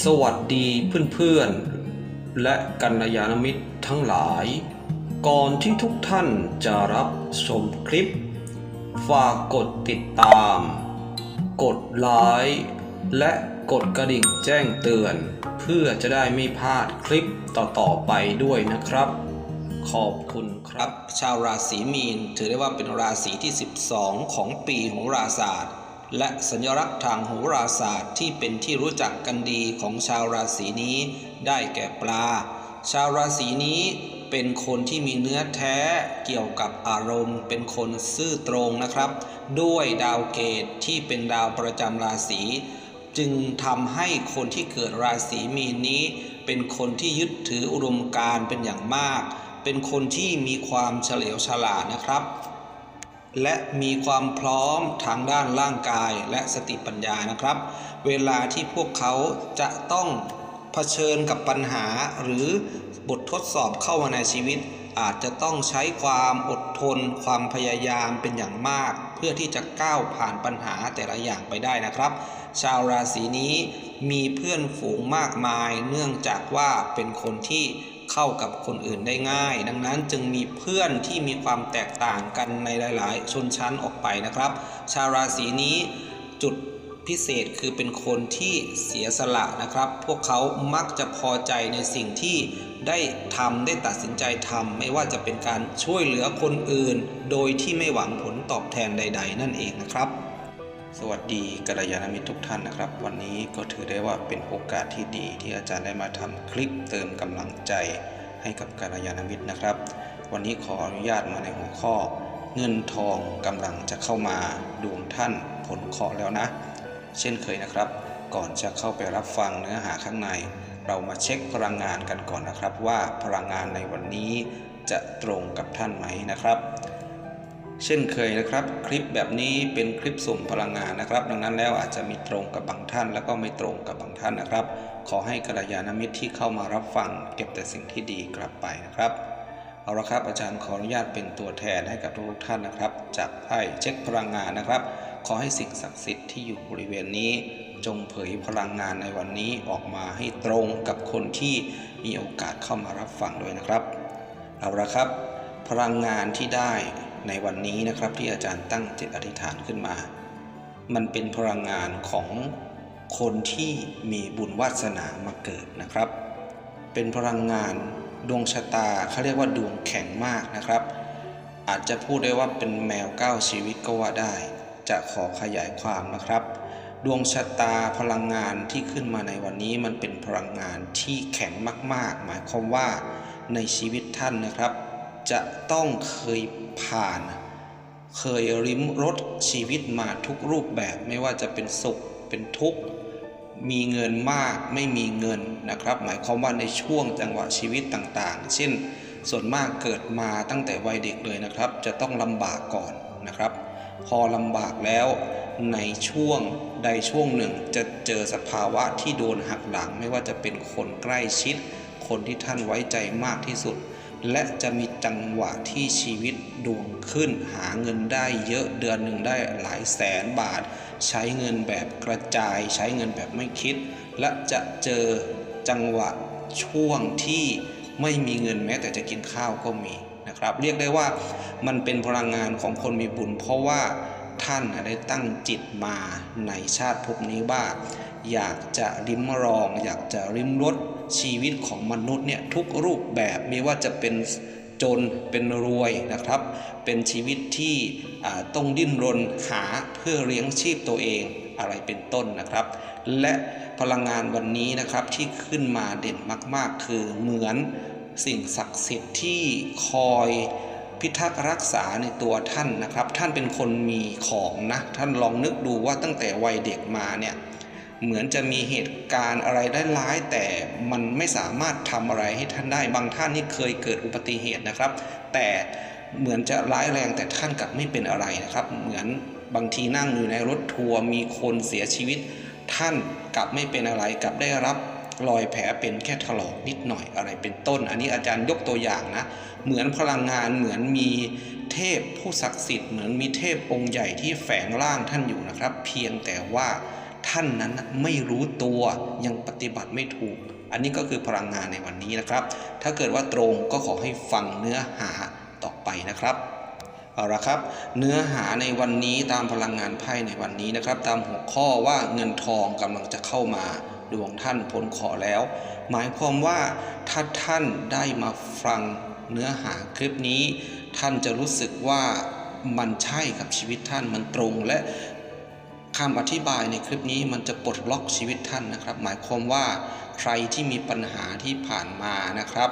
สวัสดีเพื่อนๆ และกัลยาณมิตรทั้งหลาย ก่อนที่ทุกท่านจะรับชมคลิป ฝากกดติดตาม กดไลค์และกดกระดิ่งแจ้งเตือน เพื่อจะได้ไม่พลาดคลิปต่อๆไปด้วยนะครับ ขอบคุณครับ ชาวราศีมีน ถือได้ว่าเป็นราศีที่ 12 ของปีโหราศาสตร์ และสัญลักษณ์ทางโหราศาสตร์ที่เป็นที่รู้จักกันดีของชาวราศีนี้ ได้แก่ปลา ชาวราศีนี้เป็นคนที่มีเนื้อแท้เกี่ยวกับอารมณ์ เป็นคนซื่อตรงนะครับ ด้วยดาวเกตที่เป็นดาวประจำราศีจึงทำให้คนที่เกิดราศีมีนนี้ เป็นคนที่ยึดถืออุดมการเป็นอย่างมาก เป็นคนที่มีความเฉลียวฉลาดนะครับ และมีความพร้อมทางด้านร่างกายและสติปัญญานะครับ เวลาที่พวกเขาจะต้องเผชิญกับปัญหาหรือบททดสอบเข้ามาในชีวิต อาจจะต้องใช้ความอดทน ความพยายามเป็นอย่างมาก เพื่อที่จะก้าวผ่านปัญหาแต่ละอย่างไปได้นะครับ ชาวราศีนี้มีเพื่อนฝูงมากมาย เนื่องจากว่าเป็นคนที่เข้ากับคนอื่นได้ง่าย ดังนั้นจึงมีเพื่อนที่มีความแตกต่างกันในหลาย ๆ ชนชั้นออกไปนะครับ ชาวราศีนี้จุดพิเศษคือเป็นคนที่เสียสละนะครับ พวกเขามักจะพอใจในสิ่งที่ได้ทำได้ตัดสินใจทำไม่ว่าจะเป็นการช่วยเหลือคนอื่น โดยที่ไม่หวังผลตอบแทนใด ๆ นั่นเองนะครับ สวัสดีกัลยาณมิตรทุกท่านนะครับ วันนี้ก็ถือได้ว่าเป็นโอกาสที่ดีที่อาจารย์ได้มาทำคลิปเติมกำลังใจให้กับกัลยาณมิตรนะครับ วันนี้ขออนุญาตมาในหัวข้อ เงินทองกำลังจะเข้ามาดวงท่านผลเคาะแล้วนะ เช่นเคยนะครับ ก่อนจะเข้าไปรับฟังเนื้อหาข้างใน เรามาเช็คพลังงานกันก่อนนะครับ ว่าพลังงานในวันนี้จะตรงกับท่านไหมนะครับ เช่นเคยนะครับ คลิปแบบนี้เป็นคลิปสุ่มพลังงานนะครับ ดังนั้นแล้วอาจจะมีตรงกับบางท่าน แล้วก็ไม่ตรงกับบางท่านนะครับ ขอให้กัลยาณมิตรที่เข้ามารับฟัง เก็บแต่สิ่งที่ดีกลับไปนะครับเอาละครับอาจารย์ขออนุญาตเป็นตัวแทนให้กับทุกท่านนะครับ จากไพ่เช็คพลังงานนะครับ ขอให้สิ่งศักดิ์สิทธิ์ที่อยู่บริเวณนี้ จงเผยพลังงานในวันนี้ออกมาให้ตรงกับคนที่มีโอกาสเข้ามารับฟังด้วยนะครับ เอาละครับ พลังงานที่ได้ ในวันนี้นะครับที่อาจารย์ตั้งจิตอธิษฐานขึ้นมา มันเป็นพลังงานของคนที่มีบุญวาสนามาเกิดนะครับ เป็นพลังงานดวงชะตาเขาเรียกว่าดวงแข็งมากนะครับ อาจจะพูดได้ว่าเป็นแมวเก้าชีวิตก็ว่าได้ จะขอขยายความนะครับ ดวงชะตาพลังงานที่ขึ้นมาในวันนี้มันเป็นพลังงานที่แข็งมาก ๆ หมายความว่าในชีวิตท่านนะครับ จะต้องเคยผ่าน เคยริมรถชีวิตมาทุกรูปแบบไม่ว่าจะเป็นสุขเป็นทุกข์ มีเงินมากไม่มีเงินนะครับ หมายความว่าในช่วงจังหวะชีวิตต่างๆ เช่น ส่วนมากเกิดมาตั้งแต่วัยเด็กเลยนะครับ จะต้องลำบากก่อนนะครับ พอลำบากแล้วในช่วงใดช่วงหนึ่งจะเจอสภาวะที่โดนหักหลัง ไม่ว่าจะเป็นคนใกล้ชิด คนที่ท่านไว้ใจมากที่สุด และจะมีจังหวะที่ชีวิตดวงขึ้นหาเงินได้เยอะเดือนหนึ่งได้หลายแสนบาท ใช้เงินแบบกระจาย ใช้เงินแบบไม่คิด และจะเจอจังหวะช่วงที่ไม่มีเงินแม้แต่จะกินข้าวก็มีนะครับ เรียกได้ว่ามันเป็นพลังงานของคนมีบุญ เพราะว่าท่านได้ตั้งจิตมาในชาติภพนี้ว่า อยากจะริมรอง อยากจะริมรสชีวิตของมนุษย์เนี่ยทุกรูปแบบไม่ว่าจะเป็นจนเป็นรวยนะครับ เป็นชีวิตที่ต้องดิ้นรนหาเพื่อเลี้ยงชีพตัวเองอะไรเป็นต้นนะครับ และพลังงานวันนี้นะครับที่ขึ้นมาเด่นมาก ๆ คือเหมือนสิ่งศักดิ์สิทธิ์ที่คอยพิทักษ์รักษาในตัวท่านนะครับ ท่านเป็นคนมีของนะ ท่านลองนึกดูว่าตั้งแต่วัยเด็กมาเนี่ย เหมือนจะมีเหตุการณ์อะไรได้ร้ายแต่มันไม่สามารถทำอะไรให้ท่านได้ บางท่านนี่เคยเกิดอุบัติเหตุนะครับ แต่เหมือนจะร้ายแรงแต่ท่านกลับไม่เป็นอะไรนะครับ เหมือนบางทีนั่งอยู่ในรถทัวร์มีคนเสียชีวิต ท่านกลับไม่เป็นอะไรกลับได้รับรอยแผลเป็นแค่ถลอกนิดหน่อยอะไรเป็นต้น อันนี้อาจารย์ยกตัวอย่างนะ เหมือนพลังงานเหมือนมีเทพผู้ศักดิ์สิทธิ์เหมือนมีเทพองค์ใหญ่ที่แฝงร่างท่านอยู่นะครับ เพียงแต่ว่า ท่านนั้นไม่รู้ตัวยังปฏิบัติไม่ถูก อันนี้ก็คือพลังงานในวันนี้นะครับ ถ้าเกิดว่าตรงก็ขอให้ฟังเนื้อหาต่อไปนะครับเอาละครับ เนื้อหาในวันนี้ตามพลังงานไพ่ในวันนี้นะครับ ตามหัวข้อว่าเงินทองกำลังจะเข้ามาดวงท่านพ้นขอแล้ว หมายความว่าถ้าท่านได้มาฟังเนื้อหาคลิปนี้ ท่านจะรู้สึกว่ามันใช่กับชีวิตท่านมันตรงและ คำอธิบายในคลิปนี้มันจะปลดล็อกชีวิตท่านนะครับ หมายความว่าใครที่มีปัญหาที่ผ่านมานะครับ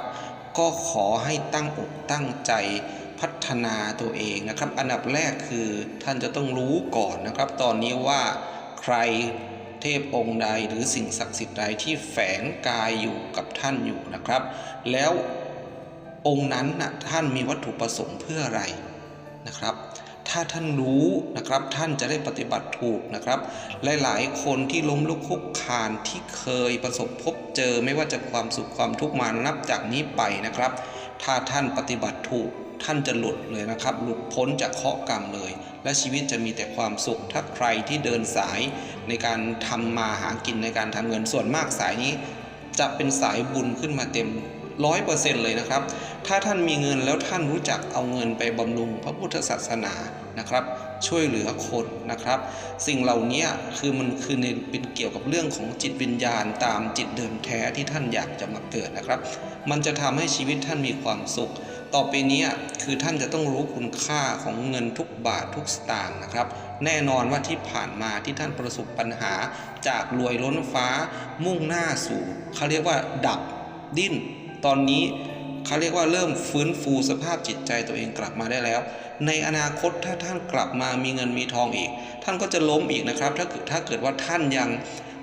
ก็ขอให้ตั้งอกตั้งใจพัฒนาตัวเองนะครับ อันดับแรกคือท่านจะต้องรู้ก่อนนะครับ ตอนนี้ว่าใครเทพองค์ใดหรือสิ่งศักดิ์สิทธิ์ใดที่แฝงกายอยู่กับท่านอยู่นะครับ แล้วองค์นั้นนะท่านมีวัตถุประสงค์เพื่ออะไรนะครับ ถ้าท่านรู้นะครับท่านจะได้ปฏิบัติถูกนะครับ หลายๆ คนที่ล้มลุกคลุกคานที่เคยประสบพบเจอไม่ว่าจะความสุขความทุกข์มานับจากนี้ไปนะครับ ถ้าท่านปฏิบัติถูกท่านจะหลุดเลยนะครับ หลุดพ้นจากเคราะห์กรรมเลย และชีวิตจะมีแต่ความสุข ถ้าใครที่เดินสายในการทำมาหากินในการทำเงินส่วนมากสายนี้ จะเป็นสายบุญขึ้นมาเต็มร้อยเปอร์เซ็นต์เลยนะครับ ถ้าท่านมีเงินแล้วท่านรู้จักเอาเงินไปบำรุงพระพุทธศาสนานะครับ ช่วยเหลือคนนะครับ สิ่งเหล่านี้คือมันคือในเป็นเกี่ยวกับเรื่องของจิตวิญญาณตามจิตเดิมแท้ที่ท่านอยากจะมาเกิดนะครับ มันจะทำให้ชีวิตท่านมีความสุข ต่อไปนี้คือท่านจะต้องรู้คุณค่าของเงินทุกบาททุกสตางค์นะครับ แน่นอนว่าที่ผ่านมาที่ท่านประสบปัญหา จากรวยล้นฟ้ามุ่งหน้าสู่เขาเรียกว่าดับดิ้น ตอนนี้ เขาเรียกว่าเริ่มฟื้นฟูสภาพจิตใจตัวเองกลับมาได้แล้ว ในอนาคตถ้าท่านกลับมามีเงินมีทองอีก ท่านก็จะล้มอีกนะครับ ถ้าเกิดถ้าเกิดว่าท่านยัง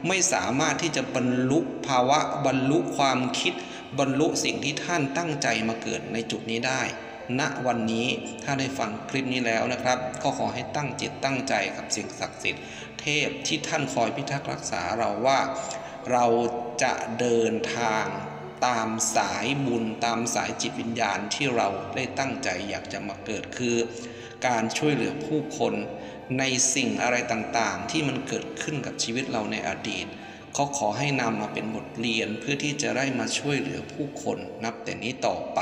ไม่สามารถที่จะบรรลุภาวะบรรลุความคิด บรรลุสิ่งที่ท่านตั้งใจมาเกิดในจุดนี้ได้ณวันนี้ถ้าได้ฟังคลิปนี้แล้วนะครับ ก็ขอให้ตั้งจิตตั้งใจกับสิ่งศักดิ์สิทธิ์เทพที่ท่านคอยพิทักษ์รักษาเราว่า เราจะเดินทาง ตามสายบุญตามสายจิตวิญญาณที่เราได้ตั้งใจอยากจะมาเกิดคือ การช่วยเหลือผู้คนในสิ่งอะไรต่างๆ ที่มันเกิดขึ้นกับชีวิตเราในอดีตเขาขอให้นำมาเป็นบทเรียนเพื่อที่จะได้มาช่วยเหลือผู้คนนับแต่นี้ต่อไป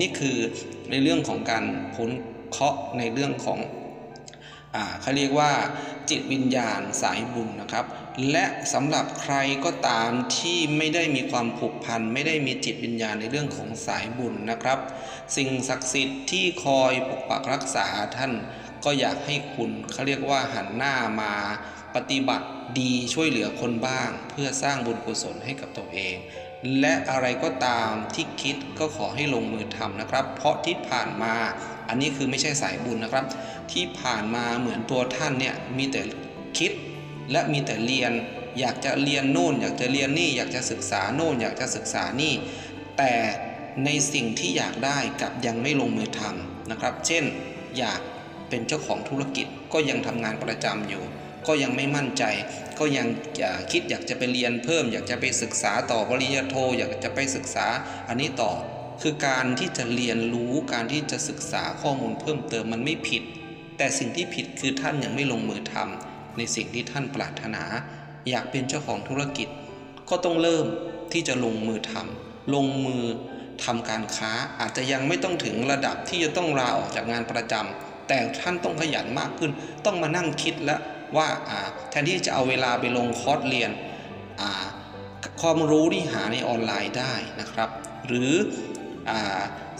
นี่คือในเรื่องของการพ้นเคราะห์ในเรื่องของอเขาเรียกว่าจิตวิญญาณสายบุญนะครับ และสำหรับใครก็ตามที่ไม่ได้มีความผูกพัน ไม่ได้มีจิตวิญญาณในเรื่องของสายบุญนะครับ สิ่งศักดิ์สิทธิ์ที่คอยปกปักรักษาท่านก็อยากให้คุณเขาเรียกว่าหันหน้ามาปฏิบัติดีช่วยเหลือคนบ้าง เพื่อสร้างบุญกุศลให้กับตัวเอง และอะไรก็ตามที่คิดก็ขอให้ลงมือทำนะครับ เพราะที่ผ่านมาอันนี้คือไม่ใช่สายบุญนะครับ ที่ผ่านมาเหมือนตัวท่านเนี่ยมีแต่คิด และมีแต่เรียนอยากจะเรียนโน่น อยากจะเรียนนี่ อยากจะศึกษาโน่น อยากจะศึกษานี่ แต่ในสิ่งที่อยากได้กับยังไม่ลงมือทำนะครับ เช่น อยากเป็นเจ้าของธุรกิจก็ยังทำงานประจำอยู่ ก็ยังไม่มั่นใจ ก็ยังคิดอยากจะไปเรียนเพิ่ม อยากจะไปศึกษาต่อปริญญาโท อยากจะไปศึกษาอันนี้ต่อ คือการที่จะเรียนรู้การที่จะศึกษาข้อมูลเพิ่มเติมมันไม่ผิด แต่สิ่งที่ผิดคือท่านยังไม่ลงมือทำ ในสิ่งที่ท่านปรารถนา อยากเป็นเจ้าของธุรกิจ ก็ต้องเริ่มที่จะลงมือทำลงมือทำการค้าอาจจะยังไม่ต้องถึงระดับที่จะต้องลาออกจากงานประจำแต่ท่านต้องขยันมากขึ้น ต้องมานั่งคิดแล้วว่าแทนที่จะเอาเวลาไปลงคอร์สเรียนความรู้ที่หาในออนไลน์ได้นะครับ หรืออ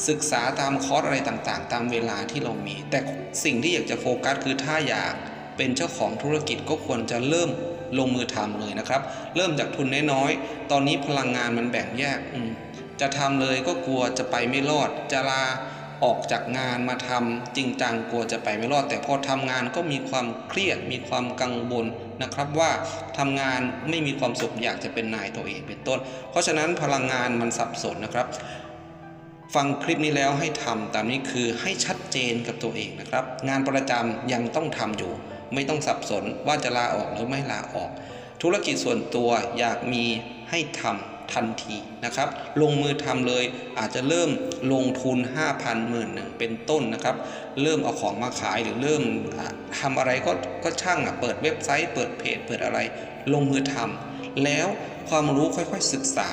ศึกษาตามคอร์สอะไรต่างๆ ตามเวลาที่เรามี แต่สิ่งที่อยากจะโฟกัสคือถ้าอยาก เป็นเจ้าของธุรกิจก็ควรจะเริ่มลงมือทำเลยนะครับ เริ่มจากทุนน้อยๆ ตอนนี้พลังงานมันแบ่งแยกจะทำเลยก็กลัวจะไปไม่รอด จะลาออกจากงานมาทำจริงจังกลัวจะไปไม่รอด แต่พอทำงานก็มีความเครียดมีความกังวลนะครับว่าทำงานไม่มีความสุขอยากจะเป็นนายตัวเองเป็นต้น เพราะฉะนั้นพลังงานมันสับสนนะครับ ฟังคลิปนี้แล้วให้ทำตามนี้คือให้ชัดเจนกับตัวเองนะครับ งานประจำยังต้องทำอยู่ ไม่ต้องสับสนว่าจะลาออกหรือไม่ลาออก ธุรกิจส่วนตัวอยากมีให้ทำทันทีนะครับ ลงมือทำเลยอาจจะเริ่มลงทุน 5,000หมื่นหนึ่งเป็นต้นนะครับ เริ่มเอาของมาขายหรือเริ่มทำอะไรก็ก็ช่างอะเปิดเว็บไซต์ เปิดเพจเปิดอะไร ลงมือทำแล้วความรู้ค่อยๆศึกษา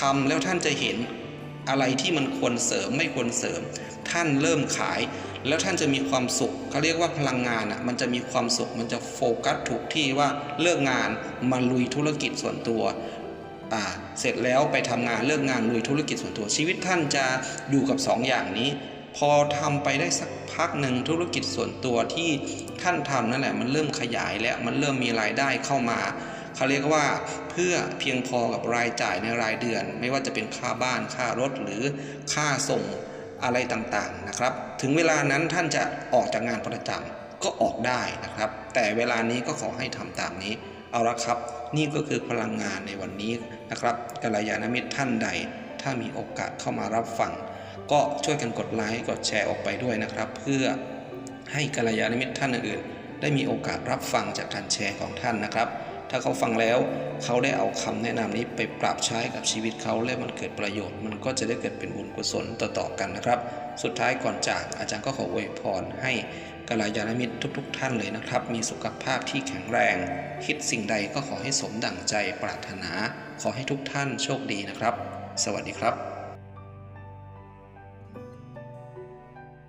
ทำแล้วท่านจะเห็นอะไรที่มันควรเสริมไม่ควรเสริม ท่านเริ่มขาย แล้วท่านจะมีความสุขเขาเรียกว่าพลังงานอะมันจะมีความสุขมันจะโฟกัสถูกที่ว่าเลิกงานมาลุยธุรกิจส่วนตัวอ่าเสร็จแล้วไปทำงานเลิกงานลุยธุรกิจส่วนตัวชีวิตท่านจะอยู่กับสองอย่างนี้ พอทำไปได้สักพักหนึ่งธุรกิจส่วนตัวที่ท่านทำนั่นแหละมันเริ่มขยายแล้วมันเริ่มมีรายได้เข้ามาเขาเรียกว่าเพื่อเพียงพอกับรายจ่ายในรายเดือน ไม่ว่าจะเป็นค่าบ้านค่ารถหรือค่าส่ง อะไรต่างๆนะครับ ถึงเวลานั้นท่านจะออกจากงานประจำก็ออกได้นะครับ แต่เวลานี้ก็ขอให้ทำตามนี้ เอาละครับ นี่ก็คือพลังงานในวันนี้นะครับกัลยาณมิตรท่านใด ถ้ามีโอกาสเข้ามารับฟัง ก็ช่วยกันกดไลค์กดแชร์ออกไปด้วยนะครับ เพื่อให้กัลยาณมิตรท่านอื่น ได้มีโอกาสรับฟังจากการแชร์ของท่านนะครับาเขาฟังแล้ว เขาได้เอาคำแนะนำนี้ไปปรับใช้กับชีวิตเขาและมันเกิดประโยชน์ มันก็จะได้เกิดเป็นบุญกุศลต่อๆกันนะครับ สุดท้ายก่อนจากอาจารย์ก็ขออวยพรให้กัลยาณมิตรทุก ๆ ท่านเลยนะครับ มีสุขภาพที่แข็งแรง คิดสิ่งใดก็ขอให้สมดั่งใจปรารถนา ขอให้ทุกท่านโชคดีนะครับ สวัสดีครับ